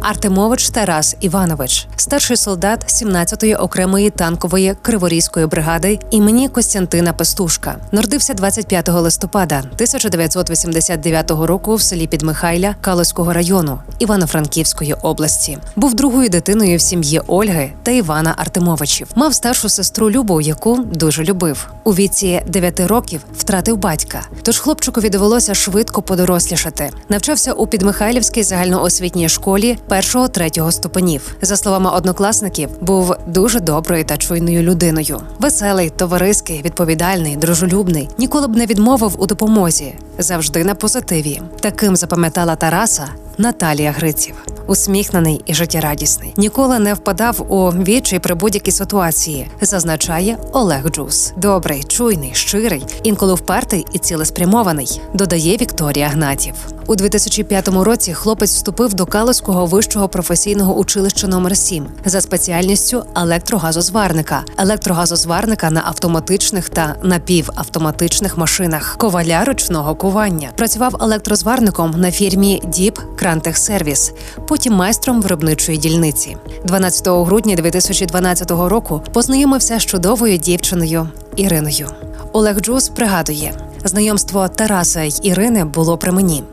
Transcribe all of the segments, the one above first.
Артемович Тарас Іванович, старший солдат 17-ї окремої танкової криворізької бригади імені Костянтина Пестушка. Народився 25 листопада 1989 року в селі Підмихайля Калоського району Івано-Франківської області. Був другою дитиною в сім'ї Ольги та Івана Артемовичів. Мав старшу сестру Любу, яку дуже любив. У віці 9 років втратив батька. Тож хлопчикові довелося швидко подорослішати. Навчався у Підмихайлівській загальноосвітній школі першого-третього ступенів. За словами однокласників, був дуже доброю та чуйною людиною. Веселий, товариський, відповідальний, дружелюбний. Ніколи б не відмовив у допомозі. Завжди на позитиві. Таким запам'ятала Тараса Наталія Гриців. Усміхнений і життєрадісний. Ніколи не впадав у відчай при будь-якій ситуації, зазначає Олег Джус. Добрий, чуйний, щирий, інколи впертий і цілеспрямований, додає Вікторія Гнатів. У 2005 році хлопець вступив до Калузького вищого професійного училища номер 7 за спеціальністю електрогазозварника, електрогазозварника на автоматичних та напівавтоматичних машинах, коваля ручного кування. Працював електрозварником на фірмі Діп Крантехсервіс, потім майстром виробничої дільниці. 12 грудня 2012 року познайомився з чудовою дівчиною Іриною. Олег Джус пригадує, знайомство Тараса й Ірини було при мені.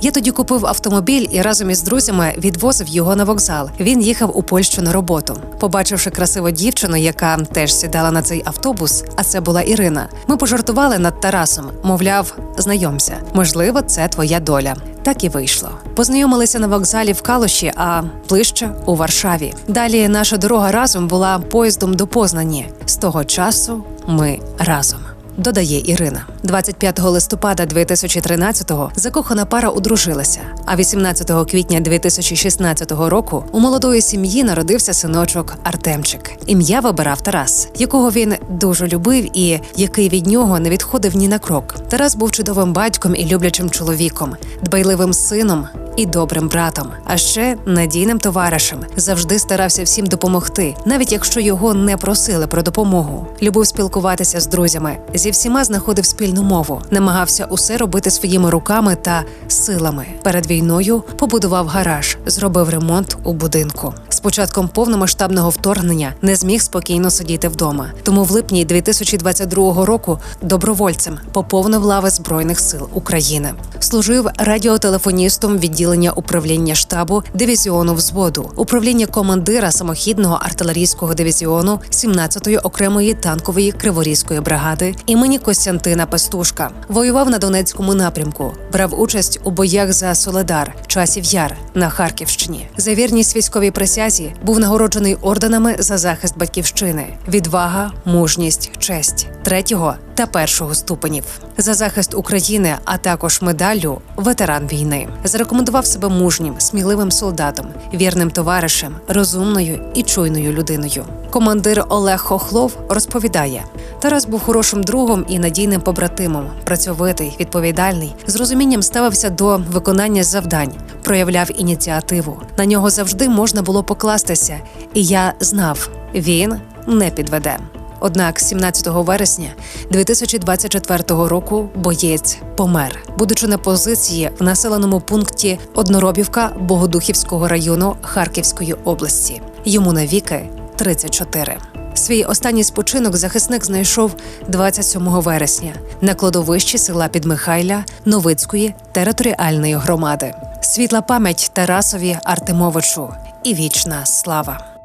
Я тоді купив автомобіль і разом із друзями відвозив його на вокзал. Він їхав у Польщу на роботу. Побачивши красиву дівчину, яка теж сідала на цей автобус, а це була Ірина. Ми пожартували над Тарасом, мовляв, знайомся. Можливо, це твоя доля. Так і вийшло. Познайомилися на вокзалі в Калуші, а ближче у Варшаві. Далі наша дорога разом була поїздом до Познані. З того часу ми разом. Додає Ірина, 25 листопада 2013-го закохана пара одружилася. А 18 квітня 2016 року у молодої сім'ї народився синочок Артемчик. Ім'я вибирав Тарас, якого він дуже любив і який від нього не відходив ні на крок. Тарас був чудовим батьком і люблячим чоловіком, дбайливим сином. І добрим братом, а ще надійним товаришем завжди старався всім допомогти, навіть якщо його не просили про допомогу. Любив спілкуватися з друзями, зі всіма знаходив спільну мову, намагався усе робити своїми руками та силами. Перед війною побудував гараж, зробив ремонт у будинку. Початком повномасштабного вторгнення не зміг спокійно сидіти вдома. Тому в липні 2022 року добровольцем поповнив лави збройних сил України. Служив радіотелефоністом відділення управління штабу дивізіону взводу, управління командира самохідного артилерійського дивізіону 17-ї окремої танкової криворізької бригади імені Костянтина Пестушка. Воював на Донецькому напрямку, брав участь у боях за Соледар, часів Яр на Харківщині. За вірність військовій присязі був нагороджений орденами за захист батьківщини, відвага, мужність, честь. Третього та першого ступенів за захист України, а також медаллю ветеран війни. Зарекомендував себе мужнім, сміливим солдатом, вірним товаришем, розумною і чуйною людиною. Командир Олег Хохлов розповідає: Тарас був хорошим другом і надійним побратимом, працьовитий, відповідальний, з розумінням ставився до виконання завдань, проявляв ініціативу. На нього завжди можна було покластися, і я знав, він не підведе. Однак 17 вересня 2024 року боєць помер, будучи на позиції в населеному пункті Одноробівка Богодухівського району Харківської області. Йому навіки 34. Свій останній спочинок захисник знайшов 27 вересня на кладовищі села Підмихайля Новицької територіальної громади. Світла пам'ять Тарасові Артемовичу і вічна слава.